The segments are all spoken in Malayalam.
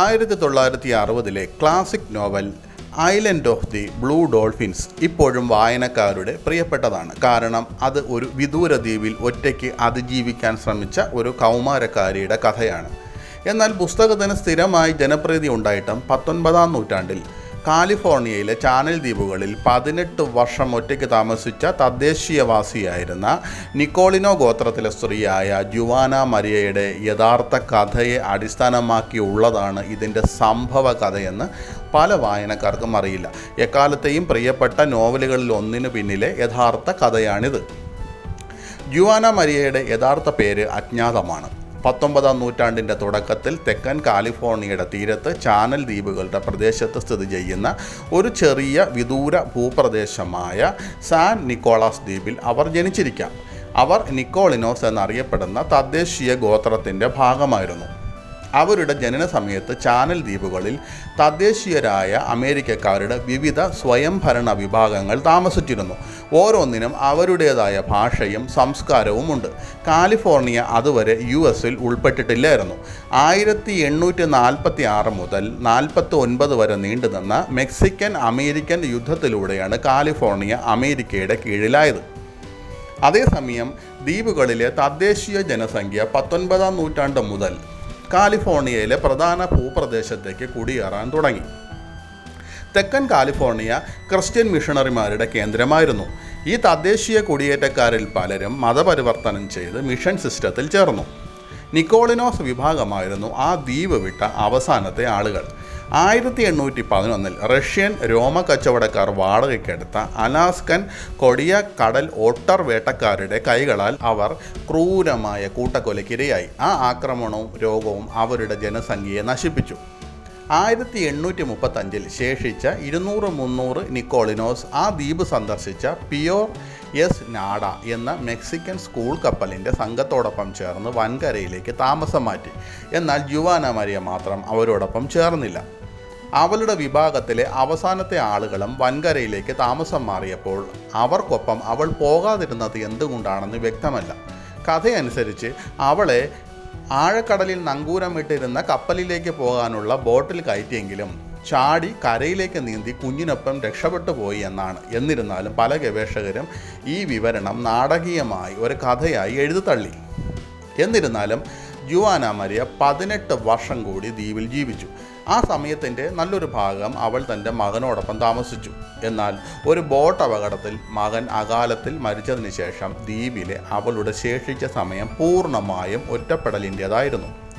ആയിരത്തി തൊള്ളായിരത്തി അറുപതിലെ classic novel island of the blue dolphins ഇപ്പോഴും വായനക്കാരുടെ പ്രിയപ്പെട്ടതാണ്. കാരണം അത് ഒരു വിദൂര ദ്വീപിൽ ഒറ്റയ്ക്ക് അതിജീവിക്കാൻ ശ്രമിച്ച ഒരു കൗമാരക്കാരിയുടെ കഥയാണ്. എന്നാൽ പുസ്തകത്തിന് സ്ഥിരമായി ജനപ്രീതി ഉണ്ടായിട്ടും പത്തൊൻപതാം നൂറ്റാണ്ടിൽ കാലിഫോർണിയയിലെ ചാനൽ ദ്വീപുകളിൽ പതിനെട്ട് വർഷം ഒറ്റയ്ക്ക് താമസിച്ച തദ്ദേശീയവാസിയായിരുന്ന നിക്കോളിനോ ഗോത്രത്തിലെ സ്ത്രീയായ ജുവാന മരിയയുടെ യഥാർത്ഥ കഥയെ അടിസ്ഥാനമാക്കിയുള്ളതാണ് ഇതിന്റെ സംഭവ കഥയെന്ന് പല വായനക്കാർക്കും അറിയില്ല. എക്കാലത്തെയും പ്രിയപ്പെട്ട നോവലുകളിൽ ഒന്നിനു പിന്നിലെ യഥാർത്ഥ കഥയാണിത്. ജുവാന മരിയയുടെ യഥാർത്ഥ പേര് അജ്ഞാതമാണ്. പത്തൊമ്പതാം നൂറ്റാണ്ടിന്റെ തുടക്കത്തിൽ തെക്കൻ കാലിഫോർണിയയുടെ തീരത്ത് ചാനൽ ദ്വീപുകളുടെ പ്രദേശത്ത് സ്ഥിതി ചെയ്യുന്ന ഒരു ചെറിയ വിദൂര ഭൂപ്രദേശമായ സാൻ നിക്കോളാസ് ദ്വീപിൽ അവർ ജനിച്ചിരിക്കാം. അവർ നിക്കോളിനോസ് എന്നറിയപ്പെടുന്ന തദ്ദേശീയ ഗോത്രത്തിന്റെ ഭാഗമായിരുന്നു. അവരുടെ ജനന സമയത്ത് ചാനൽ ദ്വീപുകളിൽ തദ്ദേശീയരായ അമേരിക്കക്കാരുടെ വിവിധ സ്വയംഭരണ വിഭാഗങ്ങൾ താമസിച്ചിരുന്നു. ഓരോന്നിനും അവരുടേതായ ഭാഷയും സംസ്കാരവും ഉണ്ട്. കാലിഫോർണിയ അതുവരെ യു എസിൽ ഉൾപ്പെട്ടിട്ടില്ലായിരുന്നു. ആയിരത്തി എണ്ണൂറ്റി നാൽപ്പത്തി ആറ് മുതൽ നാൽപ്പത്തി ഒൻപത് വരെ നീണ്ടുനിന്ന മെക്സിക്കൻ അമേരിക്കൻ യുദ്ധത്തിലൂടെയാണ് കാലിഫോർണിയ അമേരിക്കയുടെ കീഴിലായത്. അതേസമയം ദ്വീപുകളിലെ തദ്ദേശീയ ജനസംഖ്യ പത്തൊൻപതാം നൂറ്റാണ്ട് മുതൽ കാലിഫോർണിയയിലെ പ്രധാന ഭൂപ്രദേശത്തേക്ക് കുടിയേറാൻ തുടങ്ങി. തെക്കൻ കാലിഫോർണിയ ക്രിസ്ത്യൻ മിഷണറിമാരുടെ കേന്ദ്രമായിരുന്നു. ഈ തദ്ദേശീയ കുടിയേറ്റക്കാരിൽ പലരും മതപരിവർത്തനം ചെയ്ത് മിഷൻ സിസ്റ്റത്തിൽ ചേർന്നു. നിക്കോളിനോസ് വിഭാഗമായിരുന്നു ആ ദ്വീപ് വിട്ട അവസാനത്തെ ആളുകൾ. ആയിരത്തി എണ്ണൂറ്റി പതിനൊന്നിൽ റഷ്യൻ രോമ കച്ചവടക്കാർ വാടകയ്ക്കെടുത്ത അലാസ്കൻ കൊടിയ കടൽ ഓട്ടർ വേട്ടക്കാരുടെ കൈകളാൽ അവർ ക്രൂരമായ കൂട്ടക്കൊലയ്ക്കിരയായി. ആ ആക്രമണവും രോഗവും അവരുടെ ജനസംഖ്യയെ നശിപ്പിച്ചു. ആയിരത്തി എണ്ണൂറ്റി മുപ്പത്തഞ്ചിൽ ശേഷിച്ച ഇരുന്നൂറ് മുന്നൂറ് നിക്കോളിനോസ് ആ ദ്വീപ് സന്ദർശിച്ച പിയോർ എസ് നാഡ എന്ന മെക്സിക്കൻ സ്കൂൾ കപ്പലിന്റെ സംഘത്തോടൊപ്പം ചേർന്ന് വൻകരയിലേക്ക് താമസം മാറ്റി. എന്നാൽ ജുവാന മരിയ മാത്രം അവരോടൊപ്പം ചേർന്നില്ല. അവളുടെ വിഭാഗത്തിലെ അവസാനത്തെ ആളുകളും വൻകരയിലേക്ക് താമസം മാറിയപ്പോൾ അവർക്കൊപ്പം അവൾ പോകാതിരുന്നത് എന്തുകൊണ്ടാണെന്ന് വ്യക്തമല്ല. കഥയനുസരിച്ച് അവളെ ആഴക്കടലിൽ നങ്കൂരമിട്ടിരുന്ന കപ്പലിലേക്ക് പോകാനുള്ള ബോട്ടിൽ കയറ്റിയെങ്കിലും ചാടി കരയിലേക്ക് നീന്തി കുഞ്ഞിനൊപ്പം രക്ഷപ്പെട്ടു പോയി എന്നാണ്. എന്നിരുന്നാലും പല ഗവേഷകരും ഈ വിവരണം നാടകീയമായി ഒരു കഥയായി എഴുതിത്തള്ളി. എന്നിരുന്നാലും ജുവാന മരിയ പതിനെട്ട് വർഷം കൂടി ദ്വീപിൽ ജീവിച്ചു. ആ സമയത്തിന്റെ നല്ലൊരു ഭാഗം അവൾ തന്റെ മകനോടൊപ്പം താമസിച്ചു. എന്നാൽ ഒരു ബോട്ട് അപകടത്തിൽ മകൻ അകാലത്തിൽ മരിച്ചതിന് ശേഷം ദ്വീപിലെ അവളുടെ ശേഷിച്ച സമയം പൂർണമായും ഒറ്റപ്പെടലിന്റേതായിരുന്നു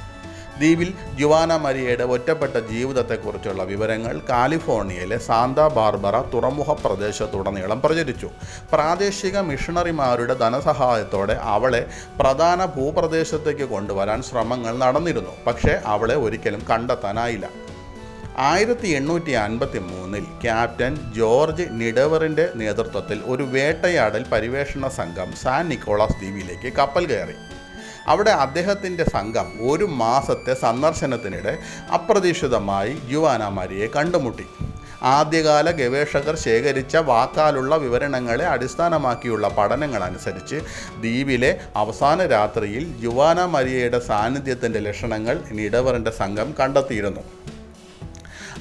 ദ്വീപിൽ ജുവാന മരിയയുടെ ഒറ്റപ്പെട്ട ജീവിതത്തെക്കുറിച്ചുള്ള വിവരങ്ങൾ കാലിഫോർണിയയിലെ സാന്താ ബാർബറ തുറമുഖ പ്രദേശത്തുടനീളം പ്രചരിച്ചു. പ്രാദേശിക മിഷണറിമാരുടെ ധനസഹായത്തോടെ അവളെ പ്രധാന ഭൂപ്രദേശത്തേക്ക് കൊണ്ടുവരാൻ ശ്രമങ്ങൾ നടന്നിരുന്നു. പക്ഷേ അവളെ ഒരിക്കലും കണ്ടെത്താനായില്ല. ആയിരത്തി എണ്ണൂറ്റി അൻപത്തി മൂന്നിൽ ക്യാപ്റ്റൻ ജോർജ് നിഡവറിന്റെ നേതൃത്വത്തിൽ ഒരു വേട്ടയാടൽ പരിവേഷണ സംഘം സാൻ നിക്കോളാസ് ദ്വീപിലേക്ക് കപ്പൽ കയറി. അവിടെ അദ്ദേഹത്തിന്റെ സംഘം ഒരു മാസത്തെ സന്ദർശനത്തിനിടെ അപ്രതീക്ഷിതമായി ജുവാന മരിയെ കണ്ടുമുട്ടി. ആദ്യകാല ഗവേഷകർ ശേഖരിച്ച വാക്കാലുള്ള വിവരണങ്ങളെ അടിസ്ഥാനമാക്കിയുള്ള പഠനങ്ങൾ അനുസരിച്ച് ദ്വീപിലെ അവസാന രാത്രിയിൽ ജുവാന മരിയയുടെ സാന്നിധ്യത്തിന്റെ ലക്ഷണങ്ങൾ നിഡവറിന്റെ സംഘം കണ്ടെത്തിയിരുന്നു.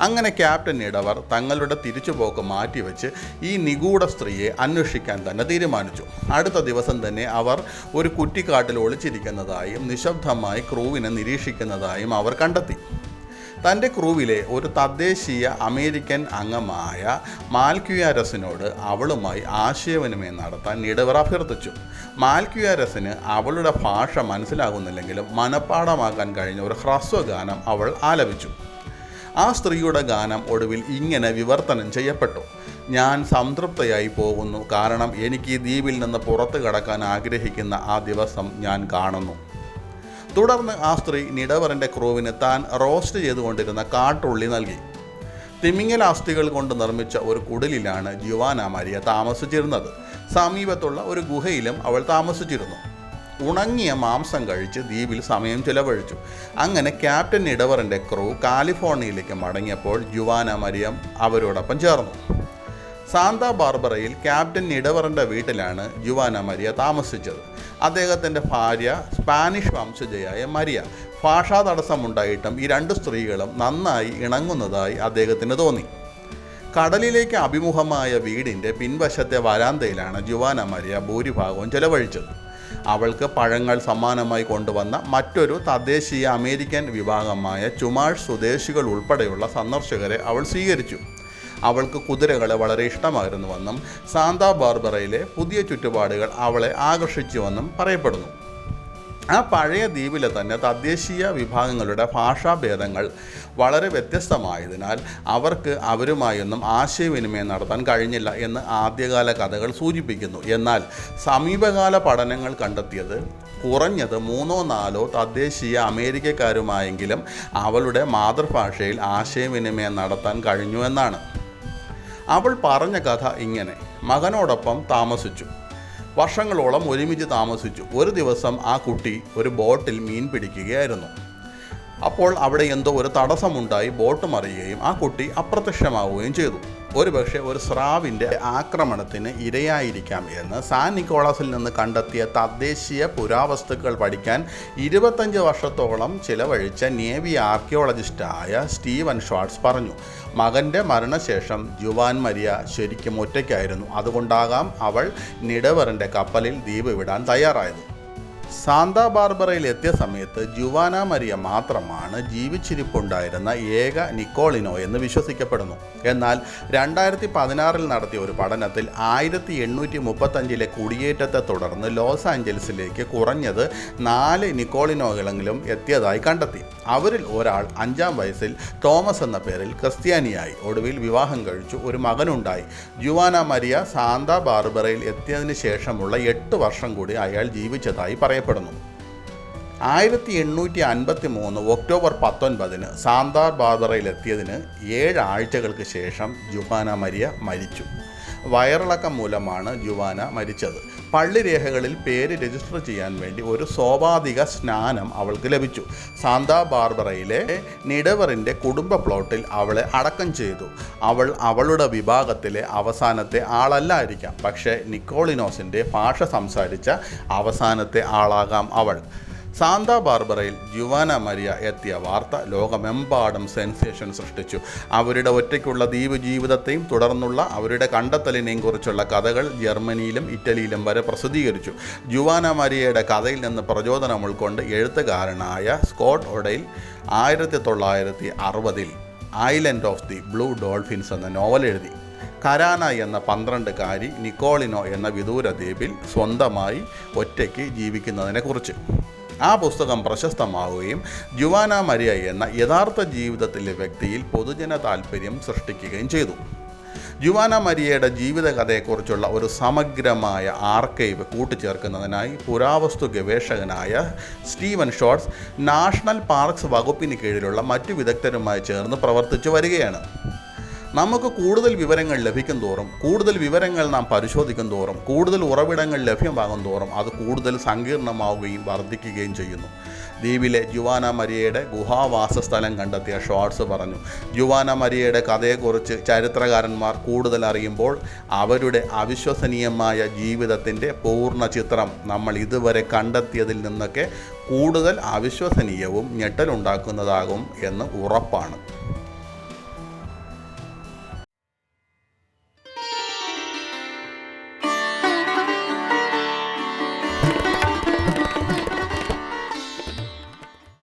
അങ്ങനെ ക്യാപ്റ്റൻ ഇടവർ തങ്ങളുടെ തിരിച്ചുപോക്ക് മാറ്റിവെച്ച് ഈ നിഗൂഢ സ്ത്രീയെ അന്വേഷിക്കാൻ തന്നെ തീരുമാനിച്ചു. അടുത്ത ദിവസം തന്നെ അവർ ഒരു കുറ്റിക്കാട്ടിൽ ഒളിച്ചിരിക്കുന്നതായും നിശബ്ദമായി ക്രൂവിനെ നിരീക്ഷിക്കുന്നതായും അവർ കണ്ടെത്തി. തന്റെ ക്രൂവിലെ ഒരു തദ്ദേശീയ അമേരിക്കൻ അംഗമായ മാൽക്യുയാരസിനോട് അവളുമായി ആശയവിനിമയം നടത്താൻ നിടവർ അഭ്യർത്ഥിച്ചു. മാൽക്യുയാരസിന് അവളുടെ ഭാഷ മനസ്സിലാകുന്നില്ലെങ്കിലും മനഃപ്പാടമാക്കാൻ കഴിഞ്ഞ ഒരു ഹ്രസ്വഗാനം അവൾ ആലപിച്ചു. ആ സ്ത്രീയുടെ ഗാനം ഒടുവിൽ ഇങ്ങനെ വിവർത്തനം ചെയ്യപ്പെട്ടു. ഞാൻ സംതൃപ്തയായി പോകുന്നു. കാരണം എനിക്ക് ദ്വീപിൽ നിന്ന് പുറത്തു കടക്കാൻ ആഗ്രഹിക്കുന്ന ആ ദിവസം ഞാൻ കാണുന്നു. തുടർന്ന് ആ സ്ത്രീ നിടവറിന്റെ ക്രൂവിന് താൻ റോസ്റ്റ് ചെയ്തുകൊണ്ടിരുന്ന കാട്ടുള്ളി നൽകി. തിമിങ്ങൽ ആസ്തികൾ കൊണ്ട് നിർമ്മിച്ച ഒരു കുടിലിലാണ് ജുവാന മരിയ താമസിച്ചിരുന്നത്. സമീപത്തുള്ള ഒരു ഗുഹയിലും അവൾ താമസിച്ചിരുന്നു. ഉണങ്ങിയ മാംസം കഴിച്ച് ദ്വീപിൽ സമയം ചിലവഴിച്ചു. അങ്ങനെ ക്യാപ്റ്റൻ ഇടവറിന്റെ ക്രൂ കാലിഫോർണിയയിലേക്ക് മടങ്ങിയപ്പോൾ ജുവാന മരിയം അവരോടൊപ്പം ചേർന്നു. സാന്താ ബാർബറയിൽ ക്യാപ്റ്റൻ ഇടവറിന്റെ വീട്ടിലാണ് ജുവാന മരിയ താമസിച്ചത്. അദ്ദേഹത്തിന്റെ ഭാര്യ സ്പാനിഷ് വംശജയായ മരിയ ഭാഷാ തടസ്സമുണ്ടായിട്ടും ഈ രണ്ട് സ്ത്രീകളും നന്നായി ഇണങ്ങുന്നതായി അദ്ദേഹത്തിന് തോന്നി. കടലിലേക്ക് അഭിമുഖമായ വീടിന്റെ പിൻവശത്തെ വരാന്തയിലാണ് ജുവാന മരിയ ഭൂരിഭാഗവും ചെലവഴിച്ചത്. അവൾക്ക് പഴങ്ങൾ സമ്മാനമായി കൊണ്ടുവന്ന മറ്റൊരു തദ്ദേശീയ അമേരിക്കൻ വിഭാഗമായ ചുമാഷ് സ്വദേശികൾ ഉൾപ്പെടെയുള്ള സന്ദർശകരെ അവൾ സ്വീകരിച്ചു. അവൾക്ക് കുതിരകളെ വളരെ ഇഷ്ടമായിരുന്നുവെന്നും സാന്താ ബാർബറയിലെ പുതിയ ചുറ്റുപാടുകൾ അവളെ ആകർഷിച്ചുവെന്നും പറയപ്പെടുന്നു. ആ പഴയ ദ്വീപിലെ തന്നെ തദ്ദേശീയ വിഭാഗങ്ങളുടെ ഭാഷാഭേദങ്ങൾ വളരെ വ്യത്യസ്തമായതിനാൽ അവർക്ക് അവരുമായൊന്നും ആശയവിനിമയം നടത്താൻ കഴിഞ്ഞില്ല എന്ന് ആദ്യകാല കഥകൾ സൂചിപ്പിക്കുന്നു. എന്നാൽ സമീപകാല പഠനങ്ങൾ കണ്ടെത്തിയത് കുറഞ്ഞത് മൂന്നോ നാലോ തദ്ദേശീയ അമേരിക്കക്കാരുമായെങ്കിലും അവളുടെ മാതൃഭാഷയിൽ ആശയവിനിമയം നടത്താൻ കഴിഞ്ഞു എന്നാണ്. അവൾ പറഞ്ഞ കഥ ഇങ്ങനെ. മകനോടൊപ്പം താമസിച്ചു. വർഷങ്ങളോളം ഒരുമിച്ച് താമസിച്ചു. ഒരു ദിവസം ആ കുട്ടി ഒരു ബോട്ടിൽ മീൻ പിടിക്കുകയായിരുന്നു. അപ്പോൾ അവിടെ എന്തോ ഒരു തടസ്സമുണ്ടായി ബോട്ട് മറിയുകയും ആ കുട്ടി അപ്രത്യക്ഷമാവുകയും ചെയ്തു. ഒരുപക്ഷെ ഒരു സ്രാവിന്റെ ആക്രമണത്തിന് ഇരയായിരിക്കാം എന്ന് സാൻ നിക്കോളാസിൽ നിന്ന് കണ്ടെത്തിയ തദ്ദേശീയ പുരാവസ്തുക്കൾ പഠിക്കാൻ ഇരുപത്തഞ്ച് വർഷത്തോളം ചിലവഴിച്ച നേവി ആർക്കിയോളജിസ്റ്റായ സ്റ്റീവൻ ഷാർട്സ് പറഞ്ഞു മകന്റെ മരണശേഷം ജുവാൻ മരിയ ശരിക്കും ഒറ്റയ്ക്കായിരുന്നു. അതുകൊണ്ടാകാം അവൾ നിടവറിന്റെ കപ്പലിൽ ദ്വീപ് വിടാൻ തയ്യാറായത്. സാന്താ ബാർബറയിൽ എത്തിയ സമയത്ത് ജുവാന മരിയ മാത്രമാണ് ജീവിച്ചിരിപ്പുണ്ടായിരുന്ന ഏക നിക്കോളിനോ എന്ന് വിശ്വസിക്കപ്പെടുന്നു. എന്നാൽ രണ്ടായിരത്തി പതിനാറിൽ നടത്തിയ ഒരു പഠനത്തിൽ ആയിരത്തി എണ്ണൂറ്റി മുപ്പത്തഞ്ചിലെ കുടിയേറ്റത്തെ തുടർന്ന് ലോസ് ആഞ്ചൽസിലേക്ക് കുറഞ്ഞത് നാല് നിക്കോളിനോകളെങ്കിലും എത്തിയതായി കണ്ടെത്തി. അവരിൽ ഒരാൾ അഞ്ചാം വയസ്സിൽ തോമസ് എന്ന പേരിൽ ക്രിസ്ത്യാനിയായി. ഒടുവിൽ വിവാഹം കഴിച്ചു. ഒരു മകനുണ്ടായി. ജുവാന മരിയ സാന്താ ബാർബറയിൽ എത്തിയതിനു ശേഷമുള്ള എട്ട് വർഷം കൂടി അയാൾ ജീവിച്ചതായി പറയപ്പെടുന്നു. ആയിരത്തി എണ്ണൂറ്റി അൻപത്തി മൂന്ന് ഒക്ടോബർ പത്തൊൻപതിന് സാന്താർ ബാർബറയിലെത്തിയതിന് ഏഴ് ആഴ്ചകൾക്ക് ശേഷം ജുഹാന മരിയ മരിച്ചു. വയറിളക്കം മൂലമാണ് ജുവാന മരിച്ചത്. പള്ളിരേഖകളിൽ പേര് രജിസ്റ്റർ ചെയ്യാൻ വേണ്ടി ഒരു സ്വാഭാവിക സ്നാനം അവൾക്ക് ലഭിച്ചു. സാന്താ ബാർബറയിലെ നിഡവറിന്റെ കുടുംബ പ്ലോട്ടിൽ അവളെ അടക്കം ചെയ്തു. അവൾ അവളുടെ വിഭാഗത്തിലെ അവസാനത്തെ ആളല്ലായിരിക്കാം. പക്ഷേ നിക്കോളിനോസിന്റെ ഭാഷ സംസാരിച്ച അവസാനത്തെ ആളാകാം അവൾ. സാന്താ ബാർബറയിൽ ജുവാന മരിയ എത്തിയ വാർത്ത ലോകമെമ്പാടും സെൻസേഷൻ സൃഷ്ടിച്ചു. അവരുടെ ഒറ്റയ്ക്കുള്ള ദ്വീപ് ജീവിതത്തെയും തുടർന്നുള്ള അവരുടെ കണ്ടെത്തലിനെയും കുറിച്ചുള്ള കഥകൾ ജർമ്മനിയിലും ഇറ്റലിയിലും വരെ പ്രസിദ്ധീകരിച്ചു. ജുവാന മരിയയുടെ കഥയിൽ നിന്ന് പ്രചോദനം ഉൾക്കൊണ്ട് എഴുത്തുകാരനായ സ്കോട്ട് ഒഡയിൽ ആയിരത്തി തൊള്ളായിരത്തി അറുപതിൽ island of the blue dolphins എന്ന നോവൽ എഴുതി. കരാന എന്ന പന്ത്രണ്ടുകാരി നിക്കോളിനോ എന്ന വിദൂര ദ്വീപിൽ സ്വന്തമായി ഒറ്റയ്ക്ക് ജീവിക്കുന്നതിനെക്കുറിച്ച്. ആ പുസ്തകം പ്രശസ്തമാവുകയും ജുവാന മരിയ എന്ന യഥാർത്ഥ ജീവിതത്തിലെ വ്യക്തിയിൽ പൊതുജന താല്പര്യം സൃഷ്ടിക്കുകയും ചെയ്തു. ജുവാന മരിയയുടെ ജീവിതകഥയെക്കുറിച്ചുള്ള ഒരു സമഗ്രമായ ആർക്കൈവ് കൂട്ടിച്ചേർക്കുന്നതിനായി പുരാവസ്തു ഗവേഷകനായ സ്റ്റീവൻ ഷോർട്സ് നാഷണൽ പാർക്സ് വകുപ്പിന് കീഴിലുള്ള മറ്റു വിദഗ്ധരുമായി ചേർന്ന് പ്രവർത്തിച്ചു വരികയാണ്. നമുക്ക് കൂടുതൽ വിവരങ്ങൾ ലഭിക്കും തോറും കൂടുതൽ വിവരങ്ങൾ നാം പരിശോധിക്കും തോറും കൂടുതൽ ഉറവിടങ്ങൾ ലഭ്യമാകും തോറും അത് കൂടുതൽ സങ്കീർണമാവുകയും വർദ്ധിക്കുകയും ചെയ്യുന്നു. ദ്വീപിലെ ജുവാന മരിയയുടെ ഗുഹാവാസ സ്ഥലം കണ്ടെത്തിയ ഷോർട്സ് പറഞ്ഞു ജുവാന മരിയയുടെ കഥയെക്കുറിച്ച് ചരിത്രകാരന്മാർ കൂടുതൽ അറിയുമ്പോൾ അവരുടെ അവിശ്വസനീയമായ ജീവിതത്തിന്റെ പൂർണ ചിത്രം നമ്മൾ ഇതുവരെ കണ്ടെത്തിയതിൽ നിന്നൊക്കെ കൂടുതൽ അവിശ്വസനീയവും ഞെട്ടലുണ്ടാക്കുന്നതാകും എന്ന് ഉറപ്പാണ്.